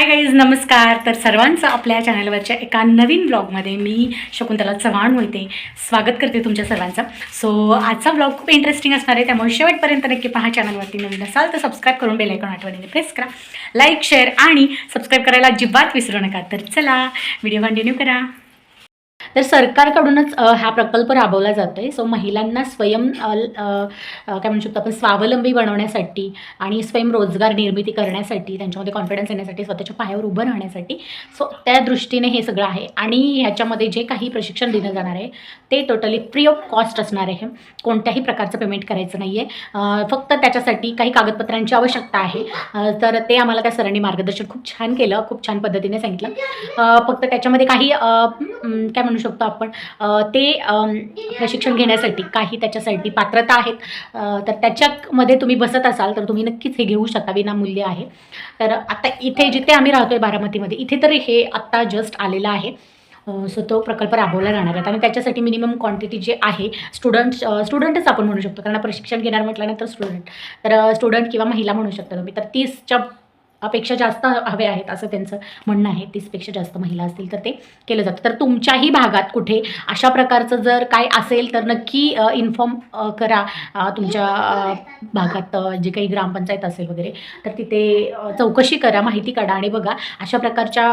Hi guys नमस्कार. तर सर्वांचं आपल्या चॅनलवरच्या एका नवीन ब्लॉगमध्ये मी शकुंतला चव्हाण होते स्वागत करते तुमच्या सर्वांचं. सो आजचा ब्लॉग खूप इंटरेस्टिंग असणार आहे. त्यामुळे शेवटपर्यंत नक्की पहा चॅनलवरती नवीन असाल तर सबस्क्राईब करून बेल आयकॉन आठवणीने प्रेस करा. लाईक शेअर आणि सबस्क्राईब करायला अजिबात विसरू नका. तर चला व्हिडिओ कंटिन्यू करा. तर सरकारकडूनच हा प्रकल्प राबवला जातो आहे सो महिलांना स्वयं काय म्हणू शकतो आपण स्वावलंबी बनवण्यासाठी आणि स्वयंरोजगार निर्मिती करण्यासाठी त्यांच्यामध्ये कॉन्फिडन्स येण्यासाठी स्वतःच्या पायावर उभं राहण्यासाठी. सो त्या दृष्टीने हे सगळं आहे. आणि ह्याच्यामध्ये जे काही प्रशिक्षण दिलं जाणार आहे ते टोटली फ्री ऑफ कॉस्ट असणार आहे. कोणत्याही प्रकारचं पेमेंट करायचं नाही आहे फक्त त्याच्यासाठी काही कागदपत्रांची आवश्यकता आहे. तर ते आम्हाला त्या सरांनी मार्गदर्शन खूप छान केलं खूप छान पद्धतीने सांगितलं. फक्त त्याच्यामध्ये काही काय म्हणू शकतो आपण. ते प्रशिक्षण घेण्यासाठी काही त्याच्यासाठी पात्रता आहेत. तर त्याच्यामध्ये तुम्ही बसत असाल तर तुम्ही नक्कीच हे घेऊ शकता विनामूल्य आहे. तर आता इथे जिथे आम्ही राहतो आहे बारामतीमध्ये इथे तर हे आत्ता जस्ट आलेलं आहे. सो तो प्रकल्प राबवला जाणार आहे. आणि त्याच्यासाठी मिनिमम क्वांटिटी जे आहे स्टुडंट स्टुडंटच आपण म्हणू शकतो. कारण प्रशिक्षण घेणार म्हटल्यानंतर स्टुडंट तर स्टुडंट किंवा महिला म्हणू शकता तुम्ही. तर तीसच्या अपेक्षा जास्त हवे आहेत असं त्यांचं म्हणणं आहे. तीसपेक्षा जास्त महिला असतील तर ते केलं जातं. तर तुमच्याही भागात कुठे अशा प्रकारचं जर काय असेल तर नक्की इन्फॉर्म करा. तुमच्या भागात जे काही ग्रामपंचायत असेल वगैरे तर तिथे चौकशी करा माहिती काढा आणि बघा अशा प्रकारच्या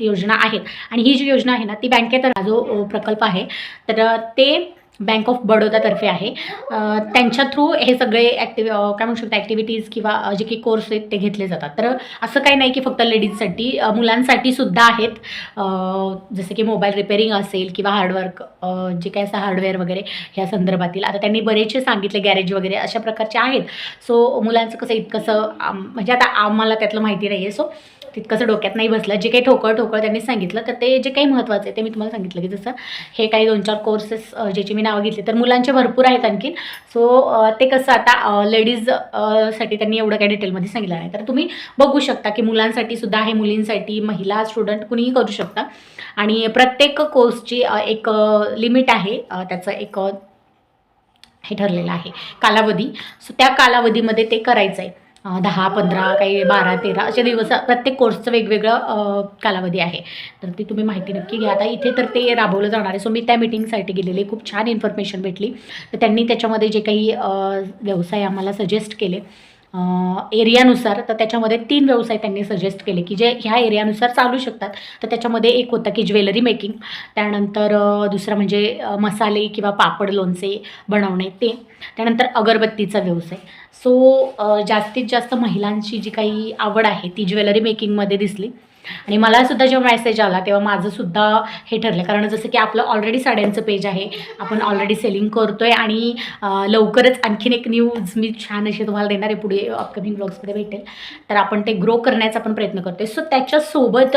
योजना आहेत. आणि ही जी योजना आहे ना ती बँकेत जो प्रकल्प आहे तर ते बँक ऑफ बडोदातर्फे आहे. त्यांच्या थ्रू हे सगळे ॲक्टिव काय म्हणू शकतो ॲक्टिव्हिटीज किंवा जे काही कोर्स आहेत ते घेतले जातात. तर असं काही नाही की फक्त लेडीजसाठी मुलांसाठी सुद्धा आहेत. जसं की मोबाईल रिपेरिंग असेल किंवा हार्डवर्क जे काय असं हार्डवेअर वगैरे ह्या संदर्भातील. आता त्यांनी बरेचसे सांगितले गॅरेज वगैरे अशा प्रकारचे आहेत. सो मुलांचं कसं इतकंसं म्हणजे आता आम्हाला त्यातलं माहिती नाही आहे सो तितकंसं डोक्यात नाही बसलं. जे काही ठोकळ ठोकळ त्यांनी सांगितलं तर ते जे काही महत्त्वाचं आहे ते मी तुम्हाला सांगितलं की जसं हे काही दोन चार कोर्सेस ज्याची मी नावं घेतली. तर मुलांचे भरपूर आहेत आणखीन सो ते कसं आता लेडीजसाठी त्यांनी एवढं काही डिटेलमध्ये सांगितलं नाही. तर तुम्ही बघू शकता की मुलांसाठी सुद्धा आहे मुलींसाठी महिला स्टुडंट कुणीही करू शकता. आणि प्रत्येक कोर्सची एक लिमिट आहे. त्याचं एक हे ठरलेलं आहे. कालावधी. सो त्या कालावधीमध्ये ते करायचं आहे दहा पंधरा काही बारा तेरा असे दिवस प्रत्येक कोर्सचं वेगवेगळं कालावधी आहे. तर ती तुम्ही माहिती नक्की घ्या. आता इथे तर ते राबवलं जाणार आहे. सो मी त्या मिटिंगसाठी गेलेले. खूप छान इन्फॉर्मेशन भेटली. तर त्यांनी त्याच्यामध्ये जे काही व्यवसाय आम्हाला सजेस्ट केले. एरियानुसार तर त्याच्यामध्ये तीन व्यवसाय त्यांनी सजेस्ट केले की जे ह्या एरियानुसार चालू शकतात. तर त्याच्यामध्ये एक होतं की ज्वेलरी मेकिंग त्यानंतर दुसरं म्हणजे मसाले किंवा पापड लोणचे बनवणे ते. त्यानंतर अगरबत्तीचा व्यवसाय. सो जास्तीत जास्त महिलांची जी काही आवड आहे ती ज्वेलरी मेकिंगमध्ये दिसली. आणि मलासुद्धा जेव्हा मेसेज आला तेव्हा माझंसुद्धा हे ठरलं. कारण जसं की आपलं ऑलरेडी साड्यांचं पेज आहे. आपण ऑलरेडी सेलिंग करतो आहे आणि लवकरच आणखीन एक न्यूज मी छान अशी तुम्हाला देणार आहे. पुढे अपकमिंग ब्लॉग्समध्ये भेटेल. तर आपण ते ग्रो करण्याचा आपण प्रयत्न करतो आहे सो त्याच्यासोबत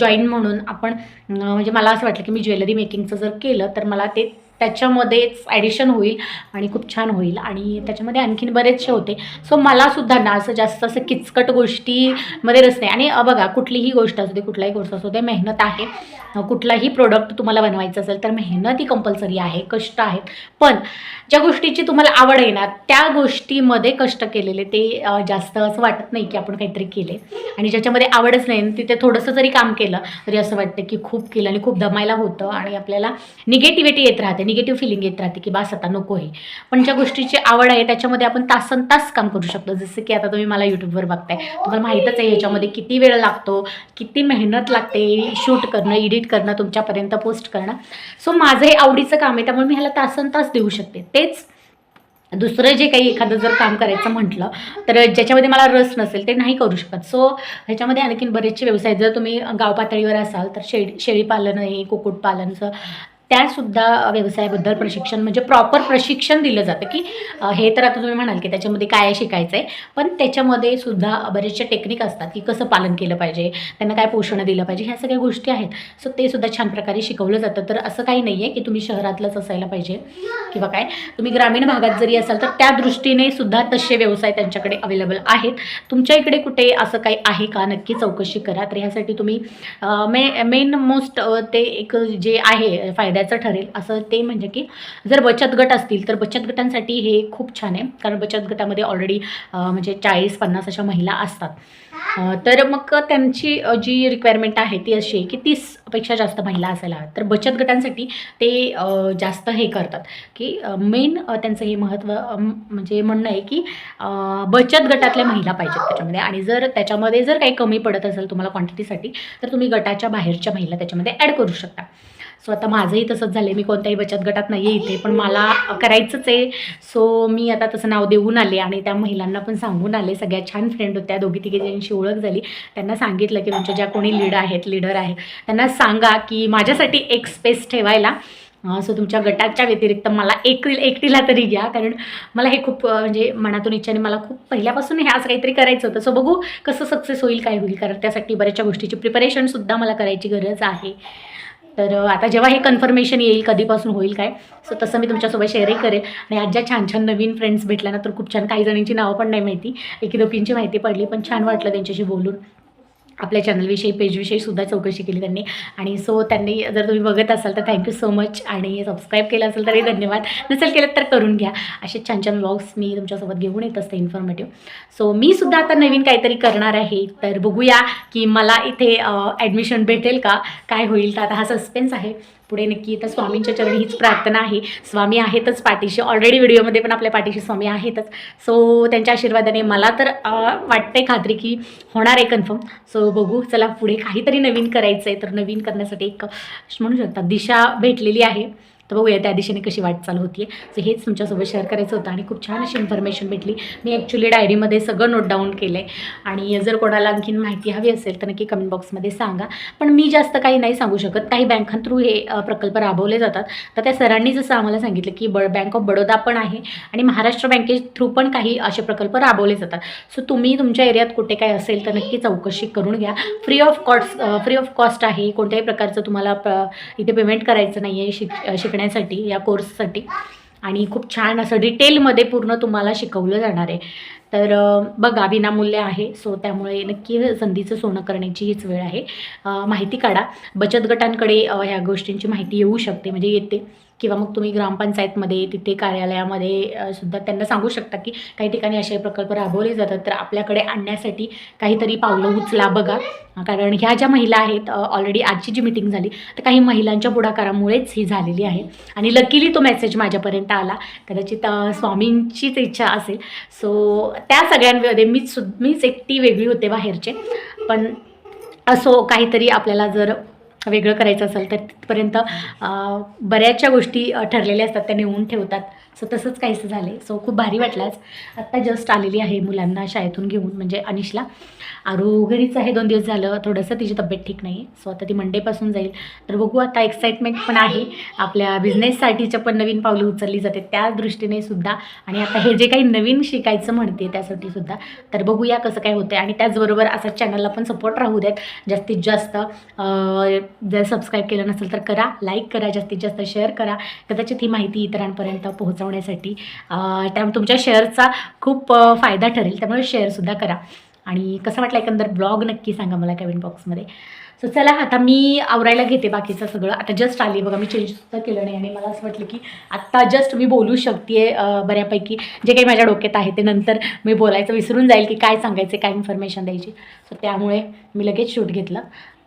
जॉईन म्हणून आपण म्हणजे मला असं वाटलं की मी ज्वेलरी मेकिंगचं जर केलं तर मला ते त्याच्यामध्येच ॲडिशन होईल आणि खूप छान होईल. आणि त्याच्यामध्ये आणखीन बरेचसे होते. सो मला सुद्धा ना असं जास्त असं किचकट गोष्टीमध्ये रस नाही. आणि अ, बघा कुठलीही गोष्ट असू दे कुठलाही गोष्ट असू दे मेहनत आहे. कुठलाही प्रोडक्ट तुम्हाला बनवायचं असेल तर मेहनत ही कंपल्सरी आहे कष्ट आहेत. पण ज्या गोष्टीची तुम्हाला आवड आहे ना त्या गोष्टीमध्ये कष्ट केलेले ते जास्त असं वाटत नाही की आपण काहीतरी केले आणि ज्याच्यामध्ये आवडच नाही तिथे थोडंसं जरी काम केलं तरी असं वाटतं की खूप केलं आणि खूप दमायला होतं आणि आपल्याला निगेटिव्हिटी येत राहते. निगेटिव्ह फिलिंग येत राहते की बास आता नको आहे. पण ज्या गोष्टीची आवड आहे त्याच्यामध्ये आपण तासन तास काम करू शकतो. जसं की आता तुम्ही मला यूट्यूबवर बघताय. तुम्हाला माहीतच आहे ह्याच्यामध्ये किती वेळ लागतो किती मेहनत लागते शूट करणं एडिट करणं तुमच्यापर्यंत पोस्ट करणं. सो माझं हे आवडीचं काम आहे त्यामुळे मी ह्याला तासन तास देऊ शकते. तेच दुसरं जे काही एखादं जर काम करायचं म्हटलं तर ज्याच्यामध्ये मला रस नसेल ते नाही करू शकत. सो ह्याच्यामध्ये आणखीन बरेचसे व्यवसाय जर तुम्ही गाव पातळीवर असाल तर शेळी शेळीपालन आहे कुक्कुटपालनचं त्यासुद्धा व्यवसायाबद्दल प्रशिक्षण म्हणजे प्रॉपर प्रशिक्षण दिलं जातं की हे तर आता तुम्ही म्हणाल की त्याच्यामध्ये काय शिकायचं आहे पण त्याच्यामध्ये सुद्धा बरेचसे टेक्निक असतात की कसं पालन केलं पाहिजे त्यांना काय पोषण दिलं पाहिजे ह्या सगळ्या गोष्टी आहेत. सो ते सुद्धा छान प्रकारे शिकवलं जातं. तर असं काही नाही आहे की तुम्ही शहरातलंच असायला पाहिजे किंवा काय. तुम्ही ग्रामीण भागात जरी असाल तर त्या दृष्टीने सुद्धा तसे व्यवसाय त्यांच्याकडे अवेलेबल आहेत. तुमच्या इकडे कुठे असं काही आहे का? नक्की चौकशी करा. तर ह्यासाठी तुम्ही मे मेन मोस्ट ते एक जे आहे फायदा करायचं ठरेल. असं ते म्हणजे की जर बचत गट असतील तर बचत गटांसाठी हे खूप छान आहे. कारण बचत गटामध्ये ऑलरेडी म्हणजे चाळीस पन्नास अशा महिला असतात. तर मग त्यांची जी रिक्वायरमेंट आहे ती अशी आहे की तीसपेक्षा जास्त महिला असायला हव्यात. तर बचत गटांसाठी ते जास्त हे करतात. की मेन त्यांचं हे महत्त्व म्हणजे म्हणणं आहे की बचत गटातल्या महिला पाहिजेत त्याच्यामध्ये. आणि जर त्याच्यामध्ये जर काही कमी पडत असेल तुम्हाला क्वांटिटीसाठी तर तुम्ही गटाच्या बाहेरच्या महिला त्याच्यामध्ये ॲड करू शकता. सो आता माझंही तसंच झालं आहे मी कोणत्याही बचत गटात नाही आहे इथे पण मला करायचंच आहे. सो मी आता तसं नाव देऊन आले आणि त्या महिलांना पण सांगून आले. सगळ्या छान फ्रेंड होत्या. दोघी तिघी ज्यांची ओळख झाली. त्यांना सांगितलं की तुमच्या ज्या कोणी लीड आहेत लीडर आहेत त्यांना सांगा की माझ्यासाठी एक स्पेस ठेवायला. सो तुमच्या गटाच्या व्यतिरिक्त मला एक एकटीला तरी घ्या. कारण मला हे खूप म्हणजे मनातून इच्छाने मला खूप पहिल्यापासून हे असं काहीतरी करायचं होतं. सो बघू कसं सक्सेस होईल काय होईल. कारण त्यासाठी बऱ्याचशा गोष्टीची प्रिपरेशनसुद्धा मला करायची गरज आहे. तर आता जेव्हा हे कन्फर्मेशन येईल कधीपासून होईल काय? सो तसं मी तुमच्यासोबत शेअरही करेल. आणि आज ज्या छान छान नवीन फ्रेंड्स भेटल्या ना तर खूप छान काही जणींची नावं पण नाही माहिती. एकी दोघींची माहिती पडली पण छान वाटलं त्यांच्याशी बोलून. आपल्या चॅनलविषयी पेजविषयी सुद्धा चौकशी केली त्यांनी. आणि सो त्यांनी जर तुम्ही बघत असाल तर थँक्यू सो मच आणि सबस्क्राईब केलं असेल तरी धन्यवाद. नसेल केलं तर करून घ्या. असे छान छान ब्लॉग्स मी तुमच्यासोबत घेऊन येत असते इन्फॉर्मेटिव्ह सो मी सुद्धा आता नवीन काहीतरी करणार आहे. तर बघूया की मला इथे ॲडमिशन भेटेल का? काय होईल? तर आता हा सस्पेन्स आहे. पुढे नक्की तर स्वामींच्या चरणी हीच प्रार्थना आहे. स्वामी आहेतच पाठीशी. ऑलरेडी व्हिडिओमध्ये पण आपल्या पाठीशी स्वामी आहेतच. सो त्यांच्या आशीर्वादाने मला तर वाटते खात्री की होणार आहे कन्फर्म सो बघू चला पुढे काहीतरी नवीन करायचं आहे तर नवीन करण्यासाठी एक म्हणू शकता दिशा भेटलेली आहे. तर बघूया त्या दिशेने कशी वाटचाल होती सो हेच तुमच्यासोबत शेअर करायचं होतं आणि खूप छान अशी इन्फॉर्मेशन भेटली. मी ॲक्च्युली डायरीमध्ये सगळं नोट डाऊन केलं आहे आणि जर कोणाला आणखीन माहिती हवी असेल तर नक्की कमेंट बॉक्समध्ये सांगा. पण मी जास्त काही नाही सांगू शकत. काही बँकां थ्रू हे प्रकल्प राबवले जातात. तर त्या सरांनी जसं आम्हाला सांगितलं की ब बँक ऑफ बडोदा पण आहे आणि महाराष्ट्र बँके थ्रू पण काही असे प्रकल्प राबवले जातात. सो तुम्ही तुमच्या एरियात कुठे काय असेल तर नक्की चौकशी करून घ्या. Free of cost free of cost आहे. कोणत्याही प्रकारचं तुम्हाला प इथे पेमेंट करायचं नाही आहे शिक शिकण्यासाठी या कोर्ससाठी आणि खूप छान असं डिटेलमध्ये पूर्ण तुम्हाला शिकवलं जाणार आहे. तर बघा विनामूल्य आहे. सो त्यामुळे नक्की संधीचं सोनं करण्याची हीच वेळ आहे. माहिती काढा. बचत गटांकडे ह्या गोष्टींची माहिती येऊ शकते म्हणजे येते. किंवा मग तुम्ही ग्रामपंचायतमध्ये तिथे कार्यालयामध्ये सुद्धा त्यांना सांगू शकता की काही ठिकाणी असे प्रकल्प राबवले जातात. तर आपल्याकडे आणण्यासाठी काहीतरी पावलं उचला बघा. कारण ह्या ज्या महिला आहेत ऑलरेडी आजची जी मिटिंग झाली तर काही महिलांच्या पुढाकारामुळेच ही झालेली आहे. आणि लकीली तो मेसेज माझ्यापर्यंत आला. कदाचित स्वामींचीच इच्छा असेल. सो त्या सगळ्यांमध्ये मीच सु मीच एकटी वेगळी होते बाहेरचे. पण असो काहीतरी आपल्याला जर वेगळं करायचं असेल तर तिथपर्यंत बऱ्याचशा गोष्टी ठरलेल्या असतात त्या नेऊन ठेवतात. सो तसंच काहीसं झालं आहे सो खूप भारी वाटलाच आत्ता जस्ट आलेली आहे मुलांना शाळेतून घेऊन म्हणजे अनिशला. आरू घरीच आहे दोन दिवस झालं. थोडंसं तिची तब्येत ठीक नाही सो आता ती मंडेपासून जाईल. तर बघू आता एक्साइटमेंट पण आहे. आपल्या बिझनेससाठीच्या पण नवीन पावलं उचलली जाते. त्या दृष्टीने सुद्धा. आणि आता हे जे काही नवीन शिकायचं म्हणते त्यासाठी सुद्धा. तर बघूया कसं काय होतं आणि त्याचबरोबर असं चॅनलला पण सपोर्ट राहू द्यात जास्तीत जास्त जर सबस्क्राईब केलं नसेल तर करा. लाईक करा. जास्तीत जास्त शेअर करा. कदाचित ही माहिती इतरांपर्यंत पोहोचा अं, त्या तुमच्या शेअरचा खूप फायदा ठरेल. त्यामुळे शेअरसुद्धा करा. आणि कसं वाटलं एकंदर ब्लॉग नक्की सांगा मला कमेंट बॉक्समध्ये. सो चला आता मी आवरायला घेते बाकीचं सगळं. आता जस्ट आली बघा मी चेंजसुद्धा केलं नाही आणि मला असं वाटलं की आत्ता जस्ट मी बोलू शकते बऱ्यापैकी. जे काही माझ्या डोक्यात आहे ते नंतर मी बोलायचं विसरून जाईल की काय सांगायचं काय इन्फॉर्मेशन द्यायची. सो त्यामुळे मी लगेच शूट घेतलं.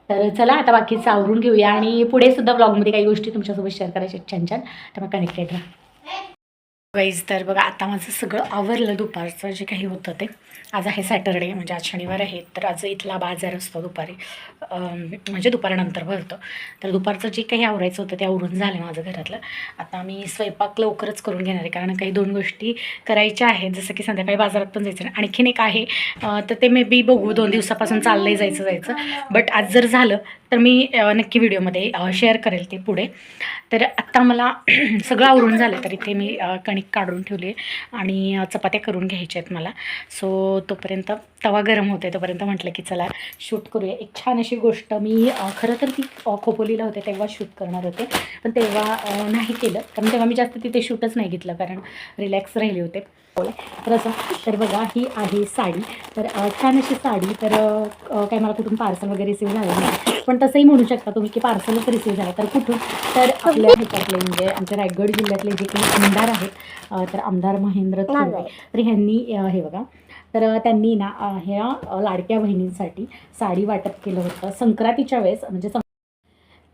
तर चला आता बाकीचं आवरून घेऊया. आणि पुढे सुद्धा ब्लॉगमध्ये काही गोष्टी तुमच्यासोबत शेअर करायच्या छान छान. तर मग कनेक्टेड राहा. वाईज तर बघा आता माझं सगळं आवरलं दुपारचं जे काही होतं ते. आज आहे सॅटरडे म्हणजे आज शनिवार आहे तर आज इथला बाजार असतो दुपारी. म्हणजे दुपारनंतर भरतो. तर दुपारचं जे काही आवरायचं होतं ते आवरून झालं माझं घरातलं. आता मी स्वयंपाक लवकरच करून घेणार आहे कारण काही दोन गोष्टी करायच्या आहेत. जसं की संध्याकाळी बाजारात पण जायचं आणखीन एक आहे तर ते मे बी बघू दोन दिवसापासून चाललंही जायचं जायचं. बट आज जर झालं तर मी नक्की व्हिडिओमध्ये शेअर करेल ते पुढे. तर आत्ता मला सगळं आवरून झालं तर इथे मी कणिक काढून ठेवली आहे आणि चपात्या करून घ्यायच्या आहेत मला. सो तोपर्यंत तवा गरम होते तोपर्यंत म्हटलं की चला शूट करूया. एक छान अशी गोष्ट मी खरं तर ती अ, खोपोलीला होते तेव्हा शूट करणार होते. पण तेव्हा नाही केलं. कारण तेव्हा मी जास्त तिथे शूटच नाही घेतलं कारण रिलॅक्स राहिले होते. तर असं तर बघा ही आहे साडी. तर छान अशी साडी. तर काय मला कुठून पार्सल वगैरे रिसीव झालं नाही. पण तसंही म्हणू शकता तुम्ही की पार्सलच रिसीव्ह झालं. तर कुठून? तर आपल्या ह्याच्यातले म्हणजे आमच्या रायगड जिल्ह्यातले जे काही आमदार आहेत तर आमदार महेंद्र थोरवे तर ह्यांनी हे बघा. तर त्यांनी ना ह्या लाडक्या बहिणींसाठी साडी वाटप केलं होतं. संक्रांतीच्या वेळेस म्हणजे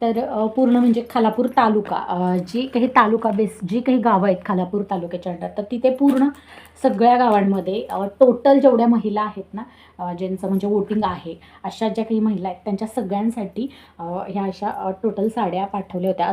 तर पूर्ण म्हणजे खालापूर तालुका जी काही तालुका बेस जी काही गावं आहेत खालापूर तालुक्याच्या अंडर तर तिथे पूर्ण सगळ्या गावांमध्ये टोटल जेवढ्या महिला आहेत ना ज्यांचं म्हणजे वोटिंग आहे अशा ज्या काही महिला आहेत त्यांच्या सगळ्यांसाठी ह्या अशा टोटल साड्या पाठवल्या होत्या.